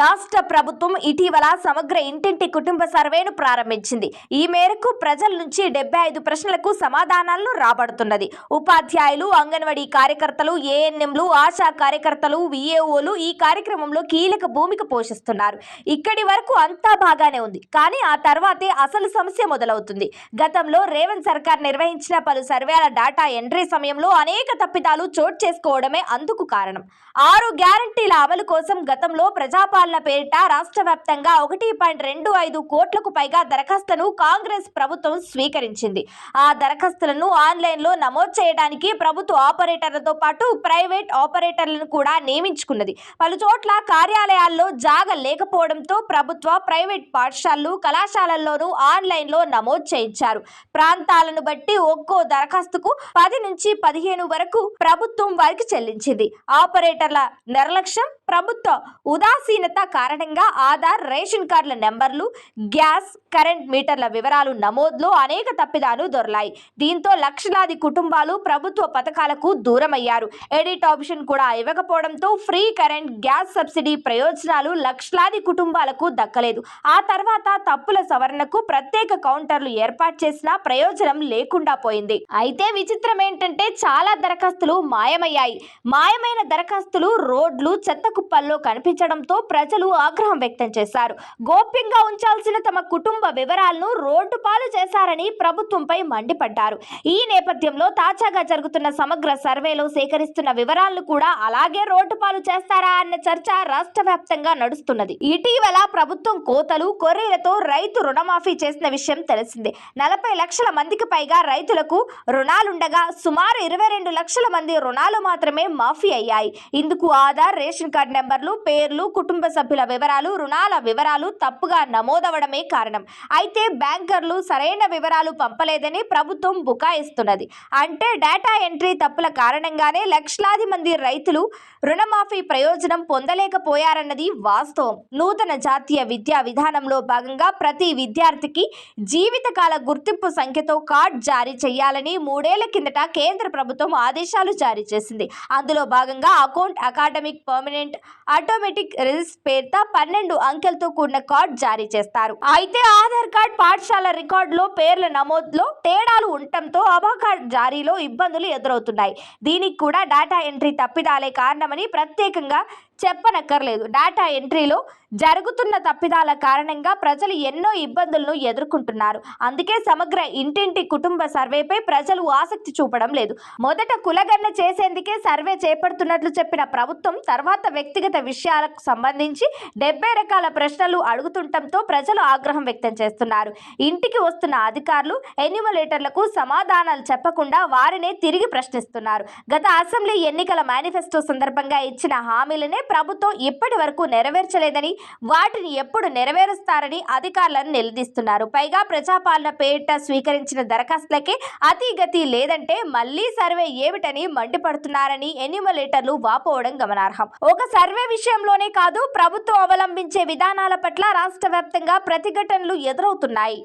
రాష్ట్ర ప్రభుత్వం ఇటీవల సమగ్ర ఇంటింటి కుటుంబ సర్వేను ప్రారంభించింది. ఈ మేరకు ప్రజల నుంచి డెబ్బై ఐదు ప్రశ్నలకు సమాధానాలను రాబడుతున్నది. ఉపాధ్యాయులు అంగన్వాడీ కార్యకర్తలు ఏఎన్ఎంలు ఆశా కార్యకర్తలు విఏఓలు ఈ కార్యక్రమంలో కీలక భూమిక పోషిస్తున్నారు. ఇక్కడి వరకు అంతా బాగానే ఉంది. కానీ ఆ తర్వాతే అసలు సమస్య మొదలవుతుంది. గతంలో రేవంత్ సర్కార్ నిర్వహించిన పలు సర్వేల డాటా ఎంట్రీ సమయంలో అనేక తప్పిదాలు చోటు చేసుకోవడమే అందుకు కారణం. ఆరు గ్యారంటీల అమలు కోసం గతంలో ప్రజాపాలన పేరిట రాష్ట్ర వ్యాప్తంగా ఒకటి పాయింట్ రెండు ఐదు కోట్లకు పైగా దరఖాస్తును కాంగ్రెస్ ప్రభుత్వం స్వీకరించింది. ఆ దరఖాస్తులను ఆన్లైన్లో నమోదు చేయడానికి ప్రభుత్వ ఆపరేటర్లతో పాటు ప్రైవేట్ ఆపరేటర్లను కూడా నియమించుకున్నది. పలు చోట్ల కార్యాలయాల్లో జాగ లేకపోవడంతో ప్రభుత్వ ప్రైవేట్ పాఠశాలలు కళాశాలల్లోనూ ఆన్లైన్లో నమోదు చేయించారు. ప్రాంతాలను బట్టి ఒక్కో దరఖాస్తుకు పది నుంచి పదిహేను వరకు ప్రభుత్వం వారికి చెల్లించింది. ఆపరేటర్ల నిర్లక్ష్యం ప్రభుత్వ ఉదాసీనత కారణంగా ఆధార్ రేషన్ కార్డుల నెంబర్లు గ్యాస్ కరెంట్ మీటర్ల వివరాలు నమోదులో అనేక తప్పిదాలు దొరలాయి. దీంతో లక్షలాది కుటుంబాలు ప్రభుత్వ పథకాలకు దూరమయ్యారు. ఎడిట్ ఆప్షన్ కూడా ఇవ్వకపోవడంతో ఫ్రీ కరెంట్ గ్యాస్ సబ్సిడీ ప్రయోజనాలు లక్షలాది కుటుంబాలకు దక్కలేదు. ఆ తర్వాత తప్పుల సవరణకు ప్రత్యేక కౌంటర్లు ఏర్పాటు చేసినా ప్రయోజనం లేకుండా పోయింది. అయితే విచిత్రం ఏంటంటే చాలా దరఖాస్తులు మాయమయ్యాయి. మాయమైన దరఖాస్తులు రోడ్లు చెత్త కుప్పల్లో కనిపించడంతో ప్రజలు ఆగ్రహం వ్యక్తం చేశారు. గోప్యంగా ఉంచాల్సిన తమ కుటుంబ వివరాలను రోడ్డు పాలు చేశారని ప్రభుత్వంపై మండిపడ్డారు. ఈ నేపథ్యంలో తాజాగా జరుగుతున్న సమగ్ర సర్వేలో సేకరిస్తున్న వివరాలను కూడా అలాగే రోడ్డు పాలు చేస్తారా అన్న చర్చ రాష్ట్ర వ్యాప్తంగా నడుస్తున్నది. ఇటీవల ప్రభుత్వం కోతలు కొర్రీలతో రైతు రుణమాఫీ చేసిన విషయం తెలిసిందే. నలభై లక్షల మందికి పైగా రైతులకు రుణాలుండగా సుమారు ఇరవై రెండు లక్షల మంది రుణాలు మాత్రమే మాఫీ అయ్యాయి. ఇందుకు ఆధార్ రేషన్ కార్డు కార్డ్ నెంబర్లు పేర్లు కుటుంబ సభ్యుల వివరాలు రుణాల వివరాలు తప్పుగా నమోదవడమే కారణం. అయితే బ్యాంకర్లు సరైన వివరాలు పంపలేదని ప్రభుత్వం బుకాయిస్తున్నది. అంటే డేటా ఎంట్రీ తప్పుల కారణంగానే లక్షలాది మంది రైతులు రుణమాఫీ ప్రయోజనం పొందలేకపోయారన్నది వాస్తవం. నూతన జాతీయ విద్యా విధానంలో భాగంగా ప్రతి విద్యార్థికి జీవితకాల గుర్తింపు సంఖ్యతో కార్డ్ జారీ చేయాలని మూడేళ్ళ కిందట కేంద్ర ప్రభుత్వం ఆదేశాలు జారీ చేసింది. అందులో భాగంగా account academic permanent automatic register పేరుతో పన్నెండు అంకెలతో కూడిన కార్డ్ జారీ చేస్తారు. అయితే ఆధార్ కార్డ్ పాఠశాల రికార్డులో పేర్ల నమోదులో తేడాలు ఉండటంతో ఆభా కార్డ్ జారీలో ఇబ్బందులు ఎదురవుతున్నాయి. దీనికి కూడా డేటా ఎంట్రీ తప్పిదాలే కారణమని ప్రత్యేకంగా చెప్పనక్కర్లేదు. డేటా ఎంట్రీలో జరుగుతున్న తప్పిదాల కారణంగా ప్రజలు ఎన్నో ఇబ్బందులను ఎదుర్కొంటున్నారు. అందుకే సమగ్ర ఇంటింటి కుటుంబ సర్వేపై ప్రజలు ఆసక్తి చూపడం లేదు. మొదట కులగన్న చేసేందుకే సర్వే చేపడుతున్నట్లు చెప్పిన ప్రభుత్వం తర్వాత వ్యక్తిగత విషయాలకు సంబంధించి డెబ్బై రకాల ప్రశ్నలు అడుగుతుండటంతో ప్రజలు ఆగ్రహం వ్యక్తం చేస్తున్నారు. ఇంటికి వస్తున్న అధికారులు ఎన్యుమలేటర్లకు సమాధానాలు చెప్పకుండా వారినే తిరిగి ప్రశ్నిస్తున్నారు. గత అసెంబ్లీ ఎన్నికల మేనిఫెస్టో సందర్భంగా ఇచ్చిన హామీలనే ప్రభుత్వం ఇప్పటి వరకు నెరవేర్చలేదని వాటిని ఎప్పుడు నెరవేరుస్తారని అధికారులను నిలదీస్తున్నారు. పైగా ప్రజాపాలన పేరిట స్వీకరించిన దరఖాస్తులకే అతిగతి లేదంటే మళ్ళీ సర్వే ఏమిటని మండిపడుతున్నారని ఎన్యుమలేటర్లు వాపోవడం గమనార్హం. ఒక సర్వే విషయంలోనే కాదు ప్రభుత్వం అవలంబించే విధానాల పట్ల రాష్ట్ర వ్యాప్తంగా ప్రతిఘటనలు ఎదురవుతున్నాయి.